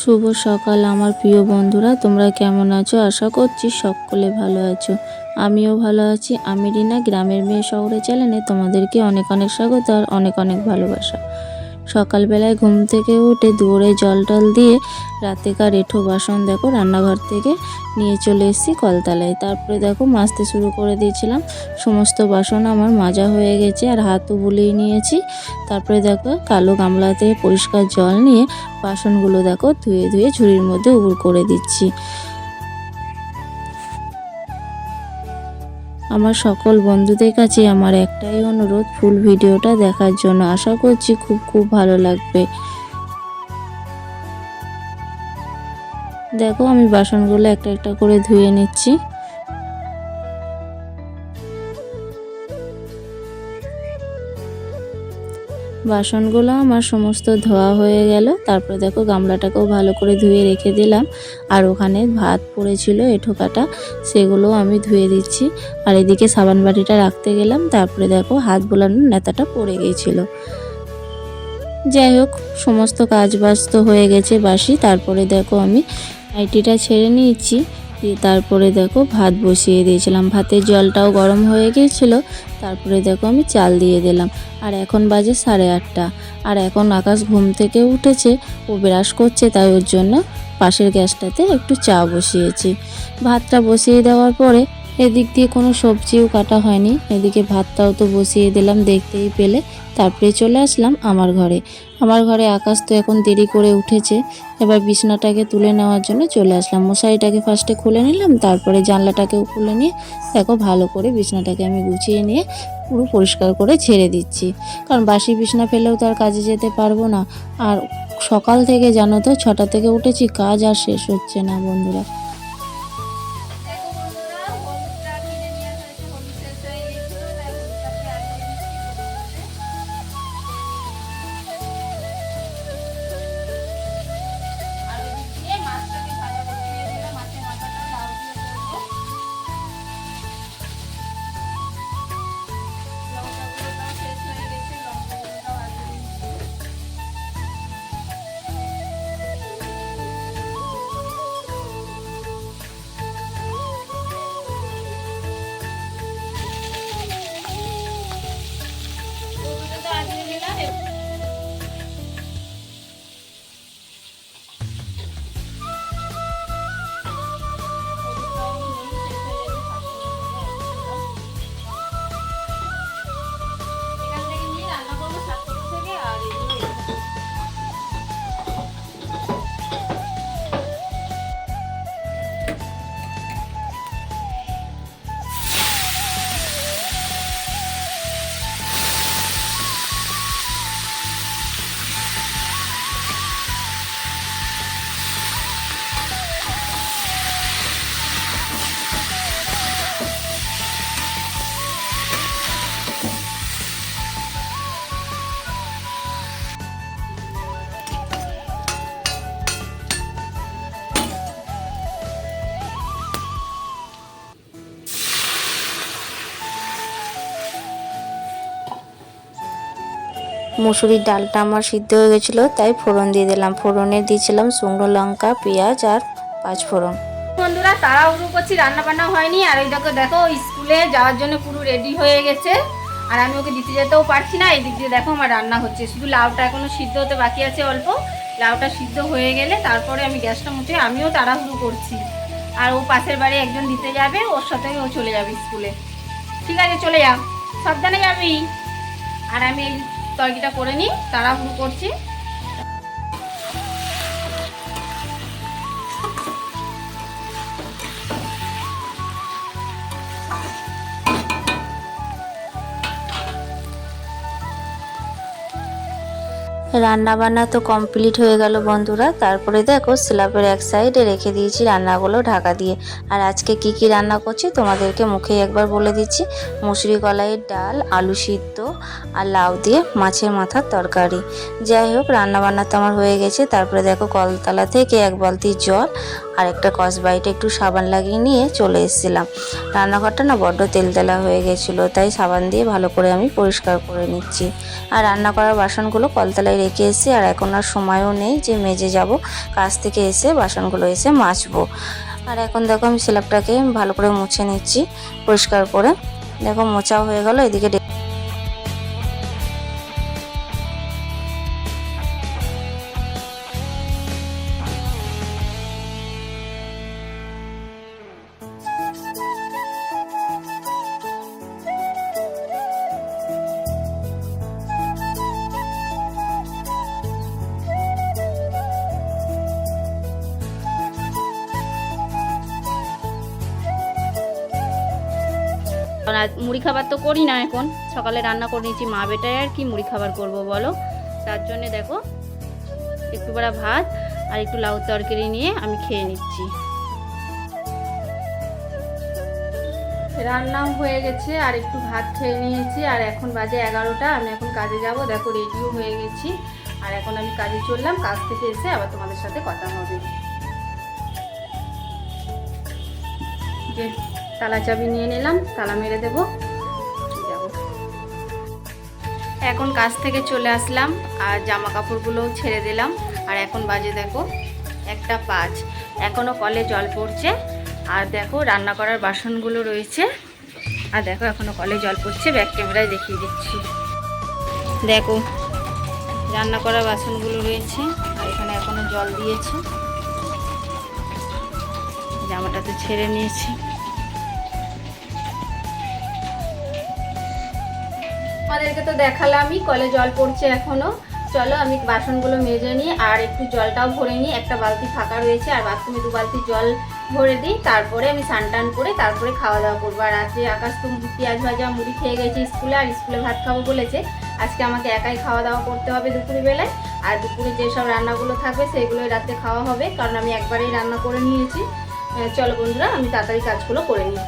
শুভ সকাল আমার প্রিয় বন্ধুরা, তোমরা কেমন আছো? আশা করছি সকলে ভালো আছো। আমিও ভালো আছি। আমি রিনা, গ্রামের মেয়ে শহরে চ্যানেলে তোমাদেরকে অনেক অনেক স্বাগত আর অনেক অনেক ভালোবাসা। সকালবেলায় ঘুম থেকে উঠে দৌড়ে জল টল দিয়ে রাতেকার এঁঠো বাসন দেখো রান্নাঘর থেকে নিয়ে চলে এসেছি কলতলায়। তারপরে দেখো মাজতে শুরু করে দিয়েছিলাম। সমস্ত বাসন আমার মাজা হয়ে গেছে আর হাতও বুলিয়ে নিয়েছি। তারপরে দেখো কালো গামলাতে পরিষ্কার জল নিয়ে বাসনগুলো দেখো ধুয়ে ধুয়ে ঝুড়ির মধ্যে উবুর করে দিচ্ছি। আমার সকল বন্ধুদের কাছে আমার একটাই অনুরোধ, ফুল ভিডিওটা দেখার জন্য। আশা করছি খুব খুব ভালো লাগবে। দেখো আমি বাসনগুলো একটা একটা করে ধুয়ে নিচ্ছি। বাসনগুলো আমার সমস্ত ধোয়া হয়ে গেল। তারপরে দেখো গামলাটাকেও ভালো করে ধুয়ে রেখে দিলাম। আর ওখানে ভাত পড়েছিল, এঠোকাটা, সেগুলো আমি ধুয়ে দিচ্ছি। আর এদিকে সাবান বাটিটা রাখতে গেলাম, তারপরে দেখো হাত বোলানোর নেতাটা পড়ে গিয়েছিল যাই হোক, সমস্ত কাজ বাজ তো হয়ে গেছে বাসি। তারপরে দেখো আমি আইটিটা ছেড়ে নিয়েছি। তারপরে দেখো ভাত বসিয়ে দিয়েছিলাম। ভাতের জলটাও গরম হয়ে গিয়েছিল তারপরে দেখো আমি চাল দিয়ে দিলাম। আর এখন বাজে সাড়ে আটটা। আর এখন আকাশ ঘুম থেকে উঠেছে, ও ব্রাশ করছে, তাই ওর জন্য পাশের গ্যাসটাতে একটু চা বসিয়েছি। ভাতটা বসিয়ে দেওয়ার পরে এদিক দিয়ে কোনো সবজিও কাটা হয়নি। এদিকে ভাতটাও তো বসিয়ে দিলাম দেখতেই পেলে। তারপরে চলে আসলাম আমার ঘরে। আমার ঘরে আকাশ তো এখন দেরি করে উঠেছে। এবার বিছনাটাকে তুলে নেওয়ার জন্য চলে আসলাম। মশারিটাকে ফার্স্টে খুলে নিলাম, তারপরে জানলাটাকেও খুলে নিয়ে দেখো ভালো করে বিছনাটাকে আমি গুছিয়ে নিয়ে পুরো পরিষ্কার করে ছেড়ে দিচ্ছি। কারণ বাসি বিছনা ফেলেও তো আর কাজে যেতে পারব না। আর সকাল থেকে জানো তো, ছটা থেকে উঠেছি, কাজ আর শেষ হচ্ছে না বন্ধুরা। মুসুরির ডালটা আমার সিদ্ধ হয়ে গেছিল, তাই ফোড়ন দিয়ে দিলাম। ফোড়নে দিয়েছিলাম শুকনো লঙ্কা, পেঁয়াজ আর পাঁচ ফোড়ন। বন্ধুরা, তাড়াহুড়ো করছি রান্না বান্না হয়নি। আর এই দেখো দেখো, স্কুলে যাওয়ার জন্য পুরো রেডি হয়ে গেছে। আর আমি ওকে দিতে যেতেও পারছি না, এদিক দিয়ে দেখো আমার রান্না হচ্ছে। শুধু লাউটা এখনও সিদ্ধ হতে বাকি আছে অল্প। লাউটা সিদ্ধ হয়ে গেলে তারপরে আমি গ্যাসটা মুছে আমিও তাড়াহুড়ো করছি। আর ও পাশের বাড়ি একজন দিতে যাবে, ওর সাথে ও চলে যাবে স্কুলে। ঠিক আছে, চলে যাও সাবধানে যাবি। আর আমি এই তরকিটা করে নিই তাড়াহুড়ো করছি। রান্না বান্না তো কমপ্লিট হয়ে গেল বন্ধুরা। তারপরে দেখো স্ল্যাবের এক সাইডে রেখে দিয়েছি রান্নাগুলো ঢাকা দিয়ে। আর আজকে কি কি রান্না করছি তোমাদেরকে মুখে একবার বলে দিচ্ছি। মুসুরি কলাইয়ের ডাল, আলু সিদ্ধ আর লাউ দিয়ে মাছের মাথার তরকারি। যাই হোক, রান্নাবান্না তো আমার হয়ে গেছে। তারপরে দেখো কলতলা থেকে এক বালতি জল আর একটা কসবাইটে একটু সাবান লাগিয়ে নিয়ে চলে এসেছিলাম। রান্নাঘরটা না বড্ড তেলতেলা হয়ে গেছিল, তাই সাবান দিয়ে ভালো করে আমি পরিষ্কার করে নিচ্ছি। আর রান্না করার বাসনগুলো কলতলায় রেখে এসে, আর এখন আর সময়ও নেই যে মেজে যাব। কাজ থেকে এসে বাসনগুলো এসে মাজবো। আর এখন দেখো আমি স্ল্যাবটাকে ভালো করে মুছে নিচ্ছি, পরিষ্কার করে। দেখো মোচাও হয়ে গেল, এদিকে কারণ আজ মুড়ি খাবার তো করি না এখন। সকালে রান্না করে নিয়েছি মা বেটায় আর কি মুড়ি খাবার করব বলো। তার জন্যে দেখো একটু বড়া ভাত আর একটু লাউ তরকারি নিয়ে আমি খেয়ে নিচ্ছি। রান্নাও হয়ে গেছে আর একটু ভাত খেয়ে নিয়েছি আর এখন বাজে এগারোটা, আমি এখন কাজে যাব। দেখো রেডিও হয়ে গেছি আর এখন আমি কাজে চললাম, কাজ থেকে এসে আবার তোমাদের সাথে কথা হবে। তালা চাবি নিয়ে নিলাম, তালা মেরে দেবো। এখন কাজ থেকে চলে আসলাম, আর জামা কাপড়গুলোও ছেড়ে দিলাম। আর এখন বাজে দেখো একটা পাঁচ। এখনও কলে জল পড়ছে। আর দেখো রান্না করার বাসনগুলো রয়েছে। আর দেখো এখনও কলে জল পড়ছে, ব্যাক ক্যামেরায় দেখিয়ে দিচ্ছি। দেখো রান্না করার বাসনগুলো রয়েছে, আর এখানে এখনও জল দিয়েছে। জামাটা তো ছেড়ে নিয়েছি। আমাদেরকে তো দেখালামই, কলে জল পড়ছে এখনও। চলো আমি বাসনগুলো মেজে নিই, আর একটু জলটাও ভরে নিই। একটা বালতি ফাঁকা রয়েছে, আর বাথরুমে দু বালতি জল ভরে দিই। তারপরে আমি স্নান টান করে তারপরে খাওয়া দাওয়া করব। আর আজকে আকাশ তো পেঁয়াজ ভাজা, মুড়ি খেয়ে গেছে স্কুলে, আর স্কুলে ভাত খাব বলেছে। আজকে আমাকে একাই খাওয়া দাওয়া করতে হবে দুপুরে বেলায় আর দুপুরে যেসব রান্নাগুলো থাকবে, সেগুলোই রাতে খাওয়া হবে, কারণ আমি একবারেই রান্না করে নিয়েছি। চলো বন্ধুরা, আমি তাড়াতাড়ি কাজগুলো করে নিই।